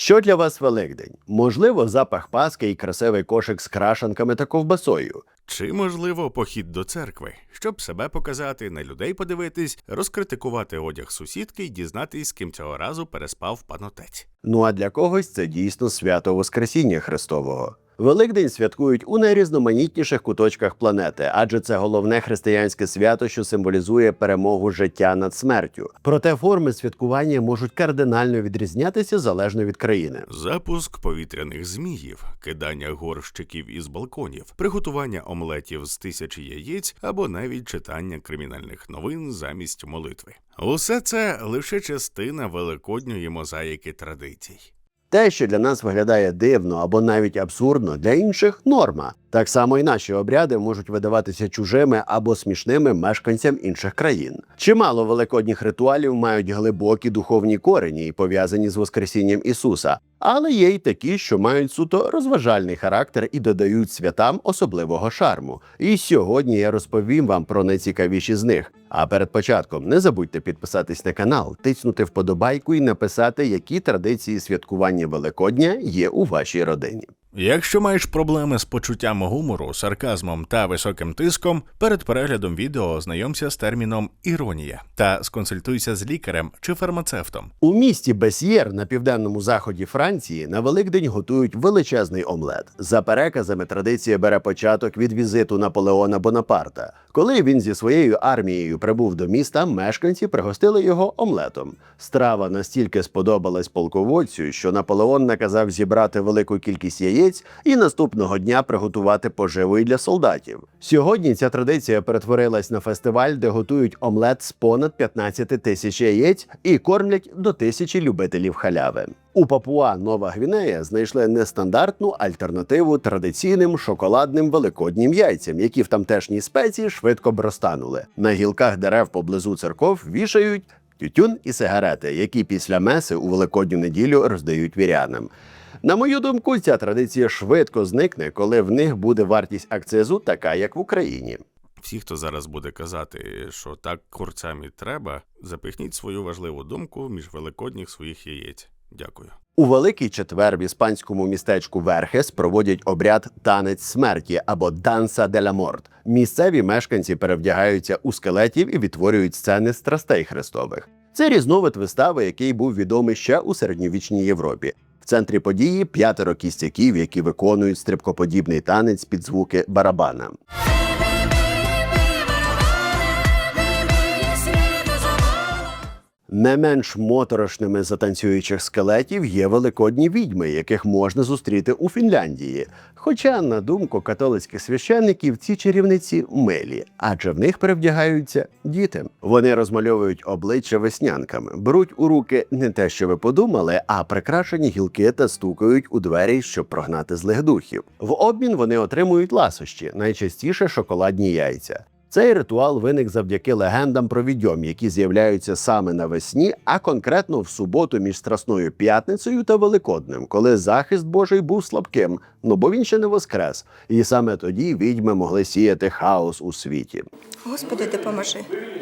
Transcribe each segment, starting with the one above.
Що для вас Великдень? Можливо, запах паски і красивий кошик з крашанками та ковбасою. Чи можливо похід до церкви, щоб себе показати, на людей подивитись, розкритикувати одяг сусідки і дізнатись, з ким цього разу переспав панотець. Ну а для когось це дійсно свято Воскресіння Христового. Великдень святкують у найрізноманітніших куточках планети, адже це головне християнське свято, що символізує перемогу життя над смертю. Проте форми святкування можуть кардинально відрізнятися залежно від країни. Запуск повітряних зміїв, кидання горщиків із балконів, приготування омлетів з тисячі яєць або навіть читання кримінальних новин замість молитви. Усе це лише частина великодньої мозаїки традицій. Те, що для нас виглядає дивно або навіть абсурдно, для інших норма. Так само і наші обряди можуть видаватися чужими або смішними мешканцям інших країн. Чимало великодніх ритуалів мають глибокі духовні корені і пов'язані з Воскресінням Ісуса, але є й такі, що мають суто розважальний характер і додають святам особливого шарму. І сьогодні я розповім вам про найцікавіші з них. А перед початком не забудьте підписатись на канал, тиснути вподобайку і написати, які традиції святкування Великодня є у вашій родині. Якщо маєш проблеми з почуттям гумору, сарказмом та високим тиском, перед переглядом відео ознайомся з терміном іронія та сконсультуйся з лікарем чи фармацевтом. У місті Бесьєр на південному заході Франції на Великдень готують величезний омлет. За переказами традиція бере початок від візиту Наполеона Бонапарта. Коли він зі своєю армією прибув до міста, мешканці пригостили його омлетом. Страва настільки сподобалась полководцю, що Наполеон наказав зібрати велику кількість яєць і наступного дня приготувати поживу й для солдатів. Сьогодні ця традиція перетворилась на фестиваль, де готують омлет з понад 15 тисяч яєць і кормлять до тисячі любителів халяви. У Папуа Нова Гвінея знайшли нестандартну альтернативу традиційним шоколадним великоднім яйцям, які в тамтешній спеції швидко б розтанули. На гілках дерев поблизу церков вішають тютюн і сигарети, які після меси у великодню неділю роздають вірянам. На мою думку, ця традиція швидко зникне, коли в них буде вартість акцизу така, як в Україні. Всі, хто зараз буде казати, що так курцям і треба, запихніть свою важливу думку між великодніх своїх яєць. Дякую. У Великий четвер в іспанському містечку Верхес проводять обряд танець смерті або данса де ла морт. Місцеві мешканці перевдягаються у скелетів і відтворюють сцени страстей Христових. Це різновид вистави, який був відомий ще у середньовічній Європі. В центрі події п'ятеро кістяків, які виконують стрибкоподібний танець під звуки барабана. Не менш моторошними за танцюючих скелетів є великодні відьми, яких можна зустріти у Фінляндії. Хоча, на думку католицьких священників, ці чарівниці милі, адже в них перевдягаються діти. Вони розмальовують обличчя веснянками, беруть у руки не те, що ви подумали, а прикрашені гілки та стукають у двері, щоб прогнати злих духів. В обмін вони отримують ласощі, найчастіше шоколадні яйця. Цей ритуал виник завдяки легендам про відьом, які з'являються саме навесні, а конкретно в суботу між Страсною п'ятницею та Великоднем, коли захист Божий був слабким, ну бо він ще не воскрес. І саме тоді відьми могли сіяти хаос у світі. Господи, допоможи.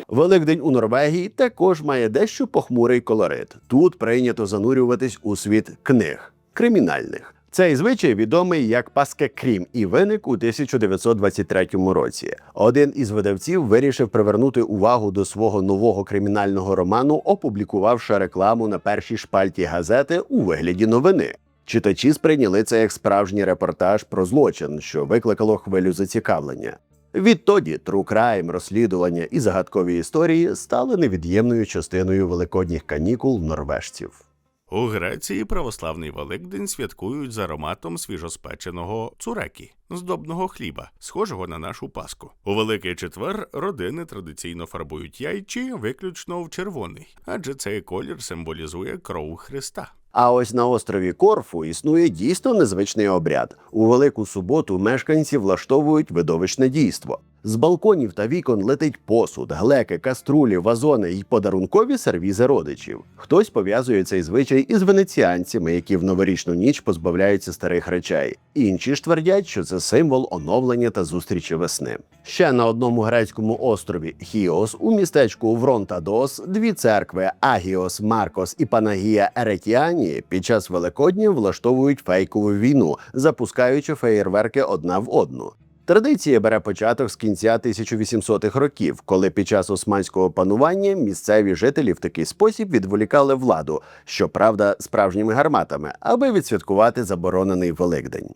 Великдень у Норвегії також має дещо похмурий колорит. Тут прийнято занурюватись у світ книг кримінальних. Цей звичай відомий як Паске Крім і виник у 1923 році. Один із видавців вирішив привернути увагу до свого нового кримінального роману, опублікувавши рекламу на першій шпальті газети у вигляді новини. Читачі сприйняли це як справжній репортаж про злочин, що викликало хвилю зацікавлення. Відтоді тру-крайм, розслідування і загадкові історії стали невід'ємною частиною великодніх канікул норвежців. У Греції православний Великдень святкують з ароматом свіжоспеченого цурекі, здобного хліба, схожого на нашу паску. У Великий четвер родини традиційно фарбують яйчі виключно в червоний, адже цей колір символізує кров Христа. А ось на острові Корфу існує дійсно незвичний обряд. У велику суботу мешканці влаштовують видовищне дійство. З балконів та вікон летить посуд, глеки, каструлі, вазони й подарункові сервізи родичів. Хтось пов'язує цей звичай із венеціанцями, які в новорічну ніч позбавляються старих речей. Інші ж твердять, що це символ оновлення та зустрічі весни. Ще на одному грецькому острові Хіос у містечку Вронтадос дві церкви Агіос, Маркос і Панагія Еретіані під час Великодня влаштовують фейкову війну, запускаючи феєрверки одна в одну. Традиція бере початок з кінця 1800-х років, коли під час османського панування місцеві жителі в такий спосіб відволікали владу, щоправда, справжніми гарматами, аби відсвяткувати заборонений Великдень.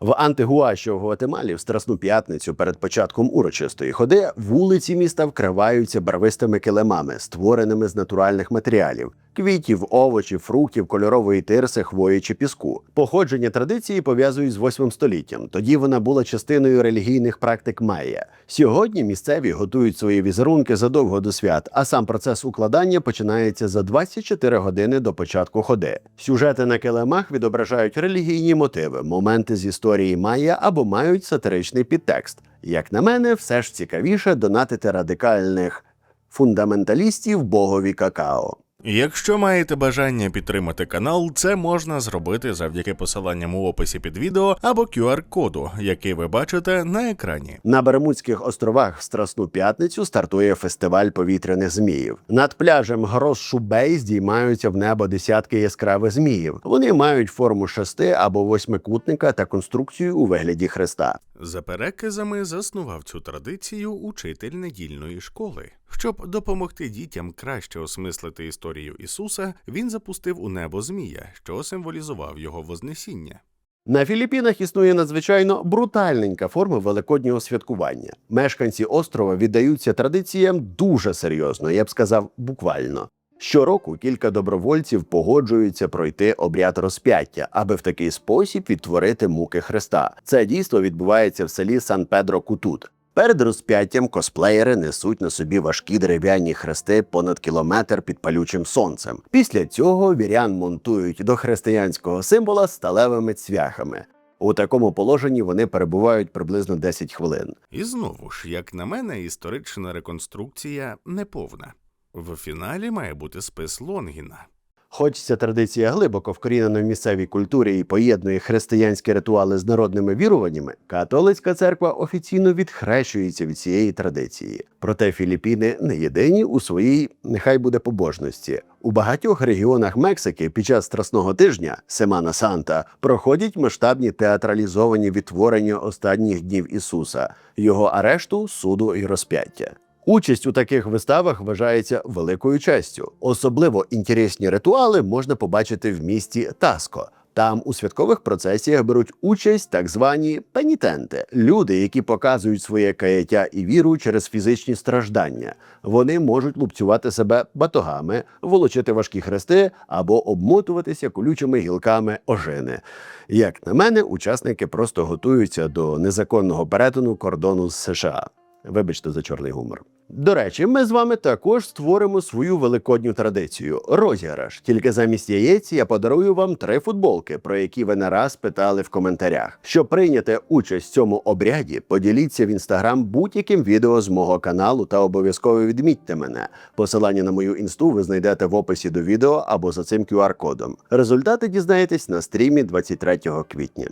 В Антигуа, що в Гватемалі, в Страсну п'ятницю перед початком урочистої ходи вулиці міста вкриваються барвистими килимами, створеними з натуральних матеріалів квітів, овочів, фруктів, кольорової тирси, хвої чи піску. Походження традиції пов'язують з 8 століттям. Тоді вона була частиною релігійних практик майя. Сьогодні місцеві готують свої візерунки задовго до свят, а сам процес укладання починається за 24 години до початку ходи. Сюжети на килимах відображають релігійні мотиви, моменти з історії майя або мають сатиричний підтекст. Як на мене, все ж цікавіше донатити радикальних фундаменталістів богові какао. Якщо маєте бажання підтримати канал, це можна зробити завдяки посиланням у описі під відео або QR-коду, який ви бачите на екрані. На Бермудських островах в Страсну п'ятницю стартує фестиваль повітряних зміїв. Над пляжем Грос-Шубей здіймаються в небо десятки яскравих зміїв. Вони мають форму шести або восьмикутника та конструкцію у вигляді хреста. За переказами заснував цю традицію учитель недільної школи. Щоб допомогти дітям краще осмислити історію Ісуса, він запустив у небо змія, що символізував його вознесіння. На Філіппінах існує надзвичайно брутальненька форма великоднього святкування. Мешканці острова віддаються традиціям дуже серйозно, я б сказав, буквально. Щороку кілька добровольців погоджуються пройти обряд розп'яття, аби в такий спосіб відтворити муки Христа. Це дійство відбувається в селі Сан Педро Кутут. Перед розп'яттям косплеєри несуть на собі важкі дерев'яні хрести понад кілометр під палючим сонцем. Після цього вірян монтують до християнського символа сталевими цвяхами. У такому положенні вони перебувають приблизно 10 хвилин. І знову ж, як на мене, історична реконструкція неповна. В фіналі має бути спис Лонгіна. Хоч ця традиція глибоко вкорінена в місцевій культурі і поєднує християнські ритуали з народними віруваннями, католицька церква офіційно відхрещується від цієї традиції. Проте Філіппіни не єдині у своїй нехай буде побожності. У багатьох регіонах Мексики під час страсного тижня Семана Санта проходять масштабні театралізовані відтворення останніх днів Ісуса, його арешту, суду і розп'яття. Участь у таких виставах вважається великою честю. Особливо інтересні ритуали можна побачити в місті Таско. Там у святкових процесіях беруть участь так звані пенітенти, люди, які показують своє каяття і віру через фізичні страждання. Вони можуть лупцювати себе батогами, волочити важкі хрести або обмотуватися колючими гілками ожини. Як на мене, учасники просто готуються до незаконного перетину кордону з США. Вибачте за чорний гумор. До речі, ми з вами також створимо свою великодню традицію розіграш. Тільки замість яєць я подарую вам три футболки, про які ви не раз питали в коментарях. Щоб прийняти участь в цьому обряді, поділіться в інстаграм будь-яким відео з мого каналу та обов'язково відмітьте мене. Посилання на мою інсту ви знайдете в описі до відео або за цим QR-кодом. Результати дізнаєтесь на стрімі 23 квітня.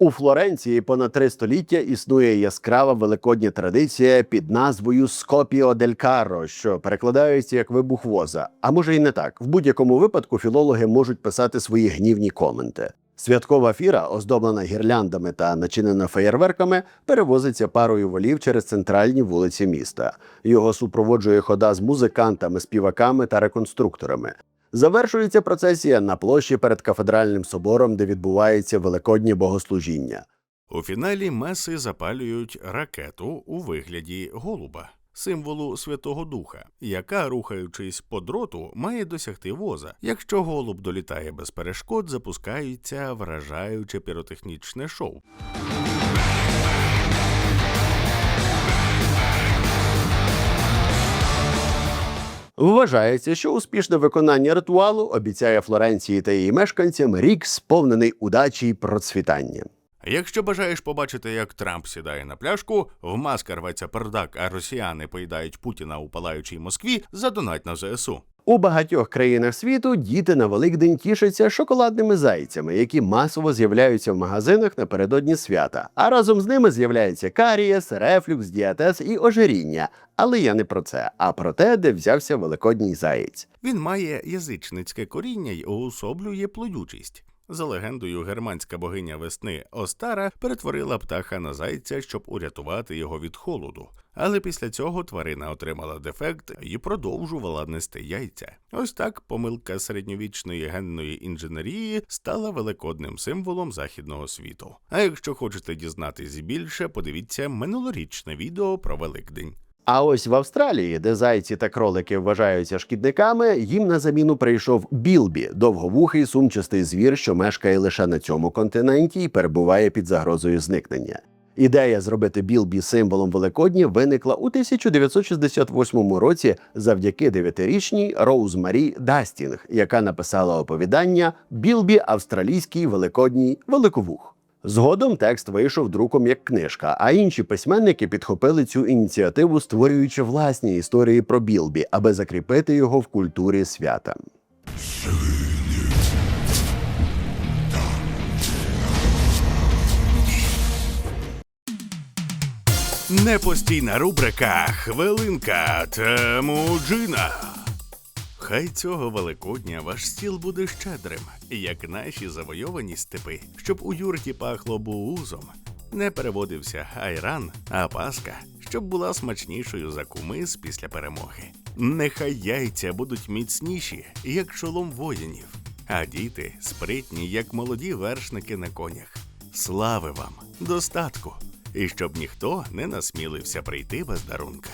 У Флоренції понад три століття існує яскрава великодня традиція під назвою Скопіо дель Карро, що перекладається як вибух воза. А може й не так. В будь-якому випадку філологи можуть писати свої гнівні коменти. Святкова фіра, оздоблена гірляндами та начинена феєрверками, перевозиться парою волів через центральні вулиці міста. Його супроводжує хода з музикантами, співаками та реконструкторами. Завершується процесія на площі перед кафедральним собором, де відбувається великоднє богослужіння. У фіналі меси запалюють ракету у вигляді голуба, символу Святого Духа, яка, рухаючись по дроту, має досягти воза. Якщо голуб долітає без перешкод, запускається вражаюче піротехнічне шоу. Вважається, що успішне виконання ритуалу обіцяє Флоренції та її мешканцям рік сповнений удачі й процвітання. Якщо бажаєш побачити, як Трамп сідає на пляшку, в маска рветься пердак, а росіяни поїдають Путіна у палаючій Москві, задонать на ЗСУ. У багатьох країнах світу діти на Великдень тішаться шоколадними зайцями, які масово з'являються в магазинах напередодні свята. А разом з ними з'являється карієс, рефлюкс, діатез і ожиріння. Але я не про це, а про те, де взявся великодній заєць. Він має язичницьке коріння й уособлює плодючість. За легендою, германська богиня весни Остара перетворила птаха на зайця, щоб урятувати його від холоду. Але після цього тварина отримала дефект і продовжувала нести яйця. Ось так помилка середньовічної генної інженерії стала великодним символом західного світу. А якщо хочете дізнатись більше, подивіться минулорічне відео про Великдень. А ось в Австралії, де зайці та кролики вважаються шкідниками, їм на заміну прийшов білбі, довговухий сумчастий звір, що мешкає лише на цьому континенті і перебуває під загрозою зникнення. Ідея зробити білбі символом Великодня виникла у 1968 році завдяки дев'ятирічній Роуз Марі Дастінг, яка написала оповідання Білбі австралійський великодній великовух. Згодом текст вийшов друком як книжка, а інші письменники підхопили цю ініціативу, створюючи власні історії про Білбі, аби закріпити його в культурі свята. Непостійна рубрика Хвилинка Темуджина. Хай цього Великодня ваш стіл буде щедрим, як наші завойовані степи, щоб у юрті пахло буузом, не переводився айран, а паска, щоб була смачнішою за кумис після перемоги. Нехай яйця будуть міцніші, як шолом воїнів, а діти спритні, як молоді вершники на конях. Слави вам, достатку! І щоб ніхто не насмілився прийти без дарунка.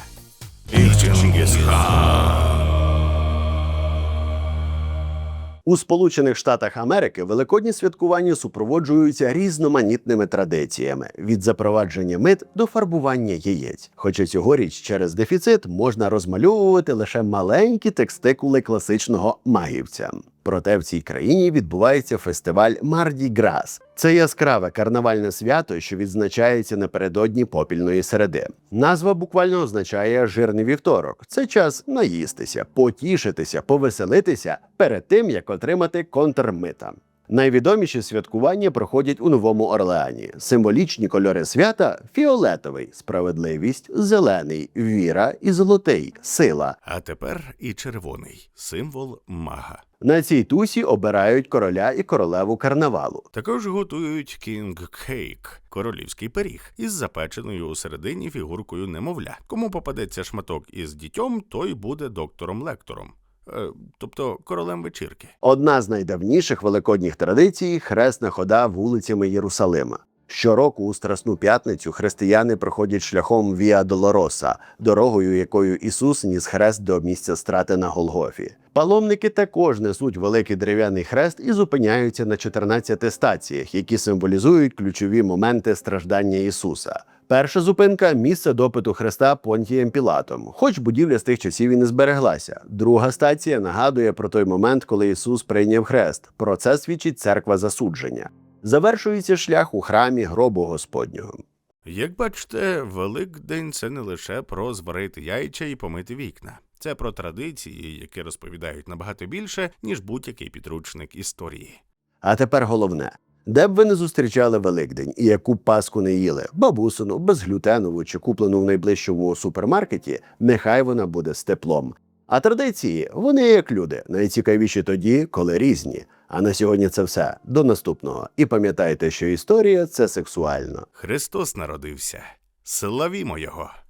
У Сполучених Штатах Америки великодні святкування супроводжуються різноманітними традиціями від запровадження мит до фарбування яєць. Хоча цьогоріч через дефіцит можна розмальовувати лише маленькі текстикули класичного магівця. Проте в цій країні відбувається фестиваль Марді Грас. Це яскраве карнавальне свято, що відзначається напередодні попільної середи. Назва буквально означає жирний вівторок. Це час наїстися, потішитися, повеселитися перед тим, як отримати контрмита. Найвідоміші святкування проходять у Новому Орлеані. Символічні кольори свята фіолетовий, справедливість, зелений, віра і золотий сила. А тепер і червоний символ мага. На цій тусі обирають короля і королеву карнавалу. Також готують кінг кейк королівський пиріг із запеченою у середині фігуркою немовля. Кому попадеться шматок із дітьом, той буде доктором-лектором, тобто королем вечірки. Одна з найдавніших великодніх традицій хресна хода вулицями Єрусалима. Щороку у Страсну п'ятницю християни проходять шляхом Віа Долороса, дорогою, якою Ісус ніс хрест до місця страти на Голгофі. Паломники також несуть великий дерев'яний хрест і зупиняються на 14 стаціях, які символізують ключові моменти страждання Ісуса. Перша зупинка місце допиту Христа Понтієм Пілатом, хоч будівля з тих часів і не збереглася. Друга стація нагадує про той момент, коли Ісус прийняв хрест. Про це свідчить церква засудження. Завершується шлях у храмі гробу Господнього. Як бачите, Великдень це не лише про зварити яйця і помити вікна. Це про традиції, які розповідають набагато більше, ніж будь-який підручник історії. А тепер головне. Де б ви не зустрічали Великдень і яку паску не їли, бабусину, безглютенову чи куплену в найближчому супермаркеті, нехай вона буде з теплом. А традиції вони як люди, найцікавіші тоді, коли різні. А на сьогодні це все. До наступного. І пам'ятайте, що історія це сексуально. Христос народився. Славімо його!